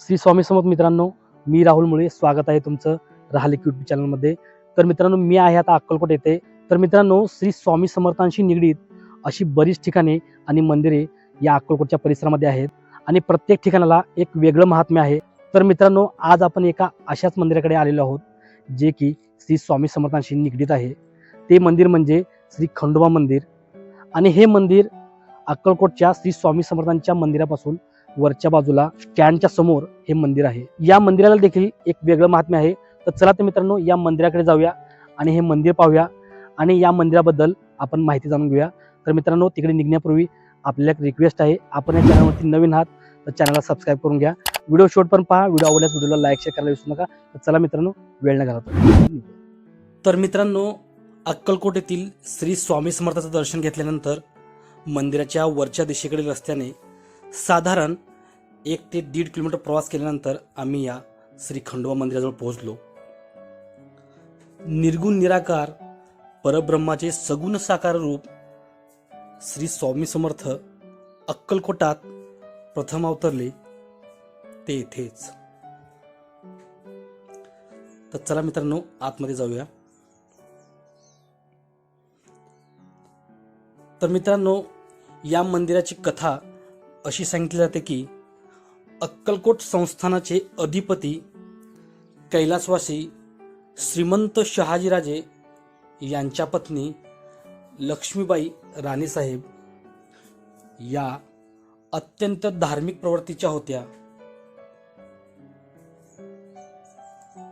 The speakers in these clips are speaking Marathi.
श्री स्वामी समर्थ मित्रांनो मी राहुल मुळे स्वागत आहे तुमचं राहले युट्यूब चॅनलमध्ये तर मित्रांनो मी आहे आता अक्कलकोट येथे. तर मित्रांनो श्री स्वामी समर्थांशी निगडीत अशी बरीच ठिकाणे आणि मंदिरे या अक्कलकोटच्या परिसरामध्ये आहेत. आणि प्रत्येक ठिकाणाला एक वेगळं महात्म्य आहे. तर मित्रांनो आज आपण एका अशाच मंदिराकडे आलेलो आहोत जे की श्री स्वामी समर्थांशी निगडीत आहे. ते मंदिर म्हणजे श्री खंडोबा मंदिर. आणि हे मंदिर अक्कलकोटच्या श्री स्वामी समर्थांच्या मंदिरापासून वरच्या बाजूला स्टँडच्या समोर हे मंदिर आहे. या मंदिराला देखील एक वेगळं महात्म्य आहे. तर चला तर मित्रांनो या मंदिराकडे जाऊया आणि हे मंदिर पाहूया आणि या मंदिराबद्दल आपण माहिती जाणून घेऊया. तर मित्रांनो तिकडे निघण्यापूर्वी आपल्याला एक रिक्वेस्ट आहे. आपण या चॅनलवरती नवीन आहात तर चॅनलला सबस्क्राईब करून घ्या. व्हिडिओ शॉर्ट पण पहा व्हिडिओ आवडल्यास व्हिडिओला लाईक शेअर करायला विसरू नका. तर चला मित्रांनो वेळ न घालवता तर मित्रांनो अक्कलकोट येथील श्री स्वामी समर्थाचं दर्शन घेतल्यानंतर मंदिराच्या वरच्या दिशेकडील रस्त्याने साधारण एक ते दीड किलोमीटर प्रवास केल्यानंतर आम्ही या श्री खंडोबा मंदिराजवळ पोहोचलो. निर्गुण निराकार परब्रह्माचे सगुण साकार रूप श्री स्वामी समर्थ अक्कलकोटात प्रथम अवतरले. ते येथेच तर चला मित्रांनो आतमध्ये जाऊया. तर मित्रांनो या मंदिराची कथा अशी सांगितली जाते की अक्कलकोट संस्थानाचे अधिपती कैलासवासी श्रीमंत शहाजीराजे यांच्या पत्नी लक्ष्मीबाई राणीसाहेब या अत्यंत धार्मिक प्रवृत्तीच्या होत्या.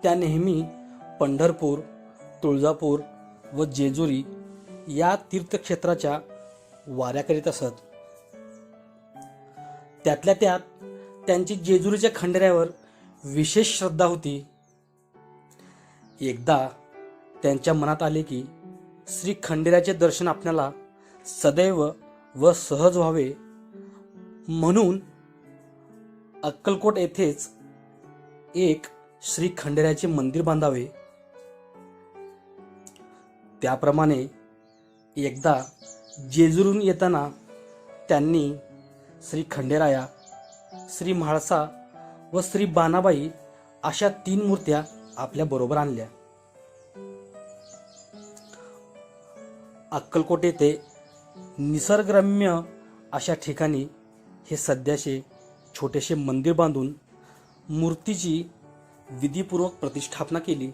त्या नेहमी पंढरपूर तुळजापूर व जेजुरी या तीर्थक्षेत्राच्या वाऱ्या करीत असत. त्यातल्या त्यात त्यांची जेजुरीच्या खंडेऱ्यावर विशेष श्रद्धा होती. एकदा त्यांच्या मनात आले की श्री खंडेराचे दर्शन आपल्याला सदैव व सहज व्हावे म्हणून अक्कलकोट येथेच एक श्री खंडेराचे मंदिर बांधावे. त्याप्रमाणे एकदा जेजुरून येताना त्यांनी श्री खंडेराया श्री म्हाळसा व श्री बानाबाई अशा तीन मूर्त्या आपल्या बरोबर आणल्या. अक्कलकोट येथे निसर्गरम्य अशा ठिकाणी हे सध्याचे छोटेसे मंदिर बांधून मूर्तीची विधीपूर्वक प्रतिष्ठापना केली.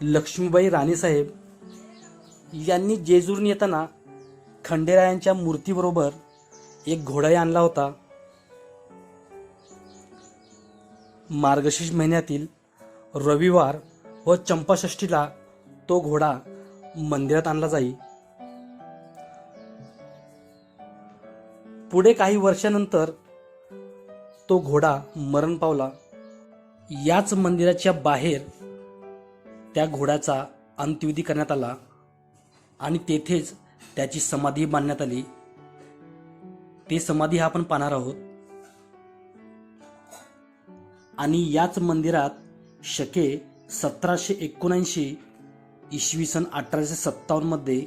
लक्ष्मीबाई राणीसाहेब यांनी जेजूरून येताना खंडेरायांच्या मूर्तीबरोबर एक घोडाही आणला होता. मार्गशीर्ष महिन्यातील रविवार व चंपाषष्ठीला तो घोडा मंदिरात आणला जाई. पुढे काही वर्षानंतर तो घोडा मरण पावला. याच मंदिराच्या बाहेर त्या घोड्याचा अंत्यविधी करण्यात आला आणि तेथेच त्याची समाधी बांधण्यात आली. ते समाधी हा आपण पाहणार आहोत. आणि याच मंदिरात शके सतराशे एकोणऐंशी इसवी सन अठराशे सत्तावन्नमध्ये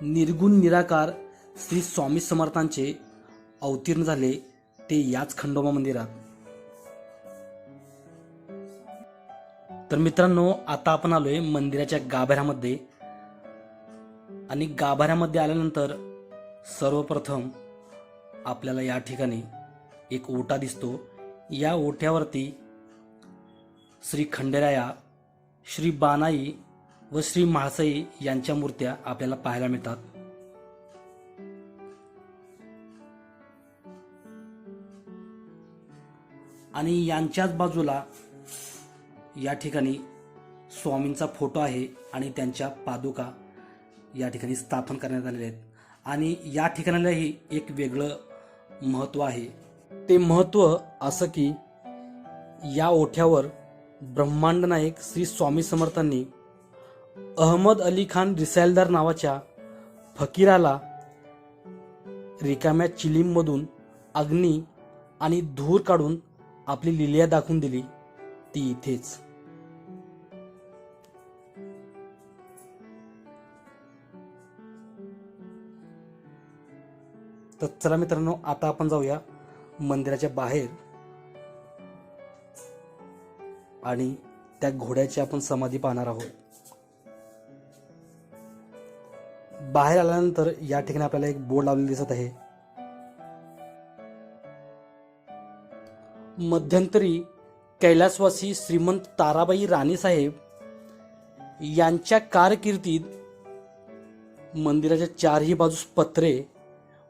निर्गुण निराकार श्री स्वामी समर्थांचे अवतीर्ण झाले ते याच खंडोबा मंदिरात. तर मित्रांनो आता आपण आलोय मंदिराच्या गाभाऱ्यामध्ये. आणि गाभाऱ्यामध्ये आल्यानंतर सर्वप्रथम आपल्याला या ठिकाणी एक ओटा दिसतो. या ओठ्यावरती श्री खंडेराया श्री बानाई व श्री म्हाळसाई यांच्या मूर्त्या आपल्याला पाहायला मिळतात. आणि यांच्याच बाजूला या ठिकाणी स्वामींचा फोटो आहे आणि त्यांच्या पादुका या ठिकाणी स्थापन करण्यात आलेले आहेत. आणि या ठिकाणालाही एक वेगळं महत्त्व आहे. ते महत्त्व असं की या ओठ्यावर ब्रह्मांड नायक श्री स्वामी समर्थांनी अहमद अली खान रिसायलदार नावाच्या फकीराला रिकाम्या चिलीममधून अग्नी आणि धूर काढून आपली लिलिया दाखवून दिली. ती इथेच. तर चला मित्रांनो आता आपण जाऊया मंदिराच्या बाहेर. आणि त्या घोड्याची आपण समाधी पाहणार आहोत. बाहेर आल्यानंतर या ठिकाणी आपल्याला एक बोर्ड लावलेला दिसत आहे. मध्यंतरी कैलासवासी श्रीमंत ताराबाई राणीसाहेब यांच्या कारकिर्दीत मंदिराच्या चारही बाजूस पत्रे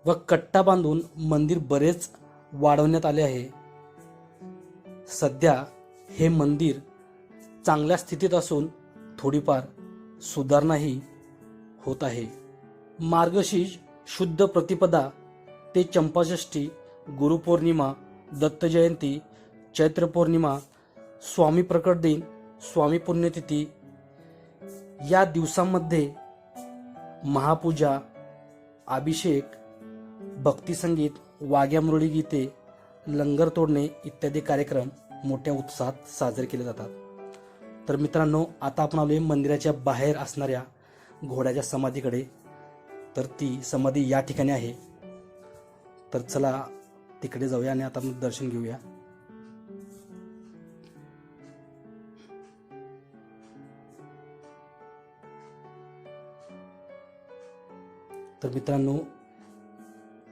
व कट्टा बांधून मंदिर बरेच वाढवण्यात आले आहे. सध्या हे मंदिर चांगल्या स्थितीत असून थोडीफार सुधारणाही होत आहे. मार्गशीर्ष शुद्ध प्रतिपदा ते चंपाषष्ठी गुरुपौर्णिमा दत्तजयंती चैत्रपौर्णिमा चैत्र पौर्णिमा स्वामी प्रकट दिन स्वामी पुण्यतिथी या दिवसांमध्ये महापूजा अभिषेक भक्तिसंगीत वाघ्या मुरळी गीते लंगर तोडणे इत्यादी कार्यक्रम मोठ्या उत्साहात साजरे केले जातात. तर मित्रांनो आता आपण आलोय मंदिराच्या बाहेर असणाऱ्या घोड्याच्या समाधीकडे. तर ती समाधी या ठिकाणी आहे. तर चला तिकडे जाऊया आणि आता आपण दर्शन घेऊया. तर मित्रांनो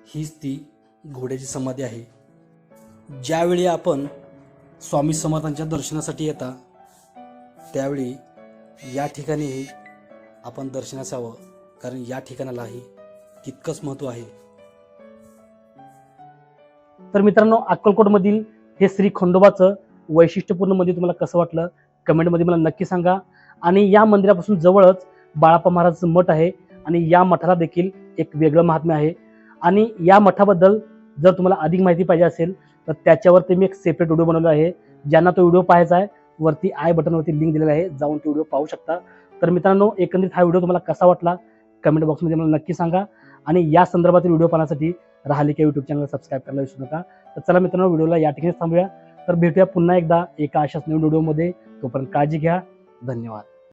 हीच ती घोड्याची समाधी आहे. ज्यावेळी आपण स्वामी समर्थांच्या दर्शनासाठी येता त्यावेळी या ठिकाणीही आपण दर्शनास यावं कारण या ठिकाणालाही तितकंच महत्त्व आहे. तर मित्रांनो अक्कलकोटमधील हे श्री खंडोबाचं वैशिष्ट्यपूर्ण मंदिर तुम्हाला कसं वाटलं? कमेंटमध्ये मला नक्की सांगा. आणि या मंदिरापासून जवळच बाळाप्पा महाराजचं मठ आहे आणि या मठाला देखील एक वेगळं महात्म्य आहे. आणि या मठाबद्दल जर तुम्हाला अधिक माहिती पाहिजे असेल तर त्याच्यावरती मी एक सेपरेट व्हिडिओ बनवला आहे. ज्यांना तो व्हिडिओ पाहायचा आहे वरती आय बटनवरती लिंक दिलेला आहे जाऊन तो व्हिडिओ पाहू शकता. तर मित्रांनो एकंदरीत हा व्हिडिओ तुम्हाला कसा वाटला? कमेंट बॉक्समध्ये मला नक्की सांगा. आणि या संदर्भातील व्हिडिओ पाहण्यासाठी राहलिका यूट्यूब चॅनल सबस्क्राईब करायला विसरू नका. तर चला मित्रांनो व्हिडिओला या ठिकाणी थांबूया. तर भेटूया पुन्हा एकदा एका अशाच नवीन व्हिडिओमध्ये तोपर्यंत काळजी घ्या. धन्यवाद.